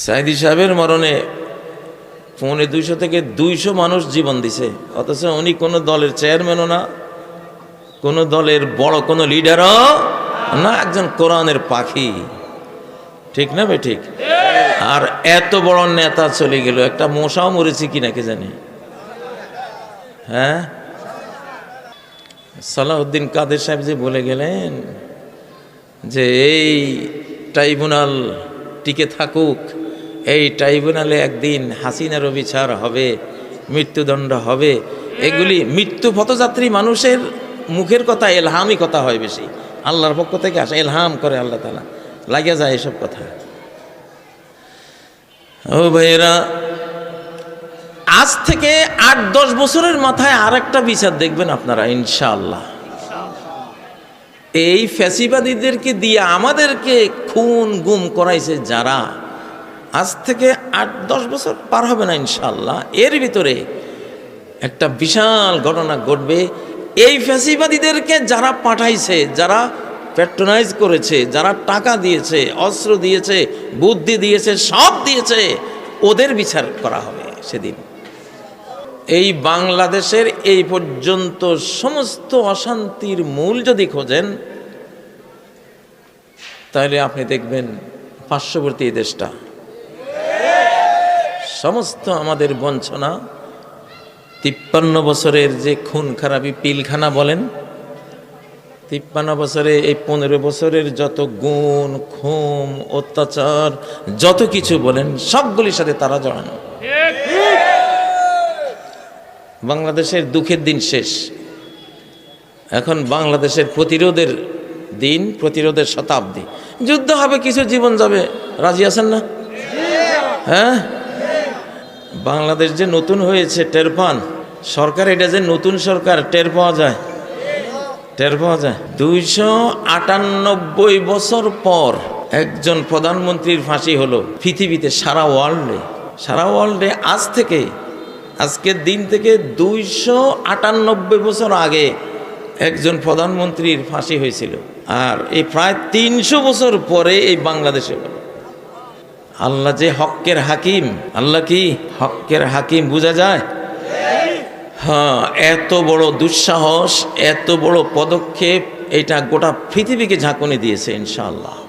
সাইদি সাহেবের মরণে পৌনে দুইশো থেকে দুইশো মানুষ জীবন দিছে। অথচ উনি কোনো দলের চেয়ারম্যানও না, কোনো দলের বড় কোনো লিডারও না, একজন কোরআনের পাখি। ঠিক না ভাই, ঠিক? আর এত বড় নেতা চলে গেল, একটা মশাও মরেছে কি নাকি জানি? হ্যাঁ? সালাউদ্দিন কাদের সাহেব যে বলে গেলেন যে, এই ট্রাইব্যুনাল টিকে থাকুক এই ট্রাইব্যুনালে একদিন হাসিনারও বিচার হবে, মৃত্যুদণ্ড হবে। এগুলি মৃত্যু পথযাত্রী মানুষের মুখের কথা, এলহামই কথা হয় বেশি। আল্লাহর পক্ষ থেকে আসে, এলহাম করে আল্লাহ তালা লাগিয়ে যায় এসব কথা। ও ভাইয়েরা, আজ থেকে আট, দশ বছরের মাথায় আর একটা বিচার দেখবেন আপনারা, ইনশাআল্লাহ। এই ফ্যাসিবাদীদেরকে দিয়ে আমাদেরকে খুন গুম করাইছে যারা? আজ থেকে আট, দশ বছর পার হবে না ইনশাল্লাহ এর ভিতরে একটা বিশাল ঘটনা ঘটবে। এই ফ্যাসিবাদীদেরকে যারা পাঠাইছে, যারা প্যাট্রোনাইজ করেছে, যারা টাকা দিয়েছে, অস্ত্র দিয়েছে, বুদ্ধি দিয়েছে, সব দিয়েছে, ওদের বিচার করা হবে সেদিন। এই বাংলাদেশের এই পর্যন্ত সমস্ত অশান্তির মূল যদি খোঁজেন, তাহলে আপনি দেখবেন পার্শ্ববর্তী দেশটা সমস্ত আমাদের বঞ্চনা, তিপ্পান্ন বছরের যে খুন খারাপি পিলখানা বলেন, তিপ্পান্ন বছরে এই পনেরো বছরের যত গুণ খুম অত্যাচার, যত কিছু বলেন, সবগুলির সাথে তারা জড়ানো। বাংলাদেশের দুঃখের দিন শেষ। এখন বাংলাদেশের প্রতিরোধের দিন, প্রতিরোধের শতাব্দী। যুদ্ধ হবে, কিছু জীবন যাবে। রাজি আছেন না? হ্যাঁ? বাংলাদেশ যে নতুন হয়েছে, টের পান? সরকার, এটা যে নতুন সরকার, টের পাওয়া যায়? টের পাওয়া যায়? দুইশো আটানব্বই বছর পর একজন প্রধানমন্ত্রীর ফাঁসি হলো পৃথিবীতে, সারা ওয়ার্ল্ডে। সারা ওয়ার্ল্ডে আজ থেকে, আজকের দিন থেকে দুইশো আটানব্বই বছর আগে একজন প্রধানমন্ত্রীর ফাঁসি হয়েছিল। আর এই প্রায় তিনশো বছর পরে এই বাংলাদেশে হলো। আল্লাহ যে হকের হাকিম, আল্লাহ কি হকের হাকিম বোঝা যায়? হ্যাঁ এত বড় দুঃসাহস, এত বড় পদক্ষেপ, এটা গোটা পৃথিবীকে ঝাঁকুনি দিয়েছে, ইনশাআল্লাহ।